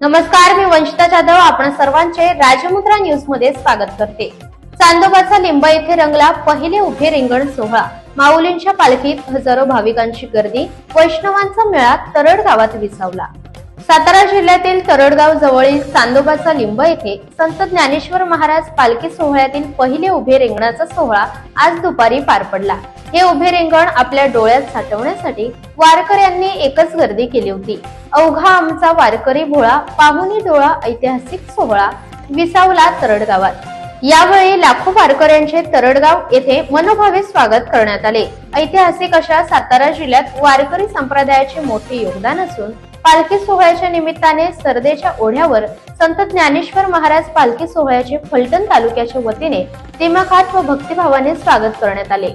नमस्कार मी वंशिता जाधव. आपण सर्वांचे राजमुद्रा न्यूजमध्ये स्वागत करते. चांदोबाचा लिंबा येथे रंगला पहिले उभे रिंगण सोहळा. माऊलींच्या पालखीत हजारो भाविकांची गर्दी वैष्णवांचा मेळा तरड गावात विसावला. सातारा जिल्ह्यातील तरडगाव जवळील चांदोबाचा लिंब येथे संत ज्ञानेश्वर महाराज पालखी सोहळ्यातील पहिले उभे रिंगणाचा सोहळा आज दुपारी पार पडला. हे उभे रिंगण आपल्या डोळ्यात साठवण्यासाठी वारकऱ्यांनी एकच गर्दी केली होती. अवघा आमचा वारकरी भोळा पाहुणी डोळा ऐतिहासिक सोहळा विसावला तरडगावात. यावेळी लाखो वारकऱ्यांचे तरडगाव येथे मनोभावे स्वागत करण्यात आले. ऐतिहासिक अशा सातारा जिल्ह्यात वारकरी संप्रदायाचे मोठे योगदान असून पालखी सोहळ्याच्या निमित्ताने सरदेच्या ओढ्यावर संत ज्ञानेश्वर महाराज पालखी सोहळ्याचे फलटण तालुक्याच्या वतीने दिमाखात व भक्तिभावाने स्वागत करण्यात आले.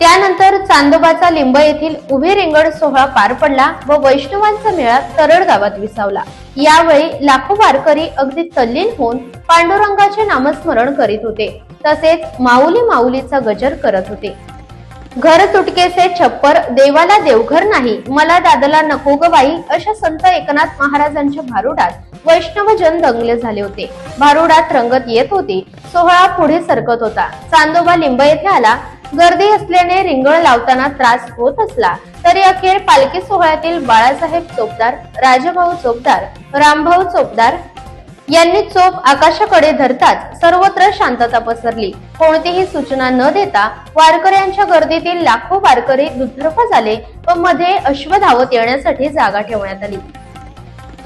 त्यानंतर चांदोबाचा लिंब येथील उभे रिंगण सोहळा पार पडला व वैष्णवांचा मेळा तरड गावात विसावला. यावेळी लाखो वारकरी अगदी तल्लीन होऊन पांडुरंगाचे नामस्मरण करीत होते. तसेच माऊली माऊलीचा गजर करत होते. घर तुटकेसे छप्पर देवाला देवघर नाही मला दादला नको ग बाई अशा संत एकनाथ महाराजांच्या भारुडात वैष्णवजन दंगले झाले होते. भारुडात रंगत येत होती. सोहळा पुढे सरकत होता. चांदोबा लिंब येथे आला गर्दी असल्याने रिंगण लावताना त्रास होत असला तरी अखेर पालखी सोहळ्यातील बाळासाहेब चोपदार राजभाऊ चोपदार रामभाऊ चोपदार यांनी चोप आकाशाकडे धरताच सर्वत्र शांतता पसरली. कोणतीही सूचना न देता वारकऱ्यांच्या गर्दीतील लाखो वारकरी दुतर्फा झाले व मध्ये अश्व धावत येण्यासाठी जागा ठेवण्यात आली.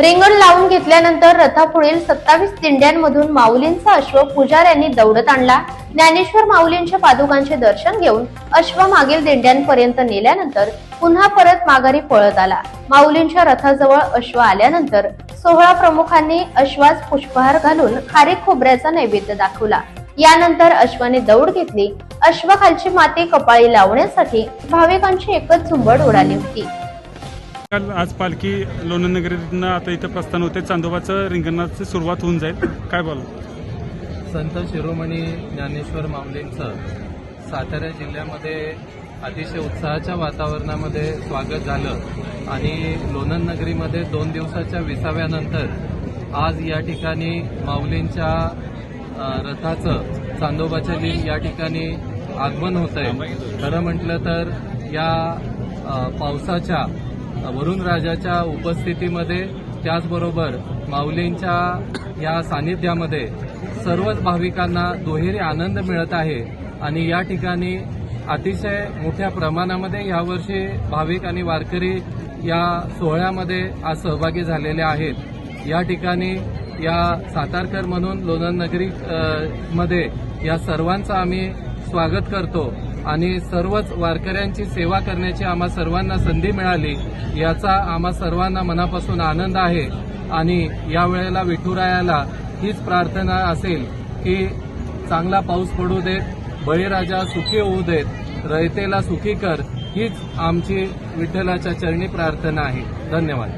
रिंगण लावून घेतल्यानंतर रथापुढील सत्तावीस दिंड्यांमधून माऊलींचा अश्व पुजाऱ्यांनी दौडत आणला. ज्ञानेश्वर माऊलींच्या पादुकांचे दर्शन घेऊन अश्व मागील दिंड्यांपर्यंत नेल्यानंतर पुन्हा परत माघारी पळत आला. माऊलींच्या रथाजवळ अश्व आल्यानंतर सोहळा प्रमुखांनी अश्वास पुष्पहार घालून खारीक खोबऱ्याचा नैवेद्य दाखवला. यानंतर अश्वाने दौड घेतली. अश्वाखालची माती कपाळी लावण्यासाठी भाविकांची एकच झुंबड उडाली होती. काल आज पालखी लोणंदनगरीतून आता इथं प्रस्थान होते चांदोबाचं रिंगणाची सुरुवात होऊन जाईल. काय बोल संत शिरोमणी ज्ञानेश्वर माऊलींचं सातारा जिल्ह्यामध्ये अतिशय उत्साहाच्या वातावरणामध्ये स्वागत झालं आणि लोणंद नगरीमध्ये दोन दिवसाच्या विसाव्यानंतर आज या ठिकाणी माऊलींच्या रथाचं चांदोबाच्या लिंग या ठिकाणी आगमन होत आहे खरं म्हटलं तर या पावसाच्या वरुण राजाच्या उपस्थितीमध्ये त्याचबरोबर माऊलींच्या या सानिध्यामध्ये सर्वच भाविकांना दुहेरी आनंद मिळत आहे. आणि या ठिकाणी अतिशय मोठ्या प्रमाणामध्ये यावर्षी भाविक आणि वारकरी या सोहळ्यामध्ये आज सहभागी झालेले आहेत. या ठिकाणी या सातारकर म्हणून लोणंद नगरी मध्ये या सर्वांचं आम्ही स्वागत करतो. आणि सर्वच वारकऱ्यांची सेवा करण्याची आम्हा सर्वांना संधी मिळाली याचा आम्हा सर्वांना मनापासून आनंद आहे. आणि या वेळेला विठुरायाला हीच प्रार्थना असेल की चांगला पाऊस पडू देत बळीराजा सुखी होऊ देत रयतेला सुखी कर हीच आमची विठ्ठलाच्या चरणी प्रार्थना आहे. धन्यवाद.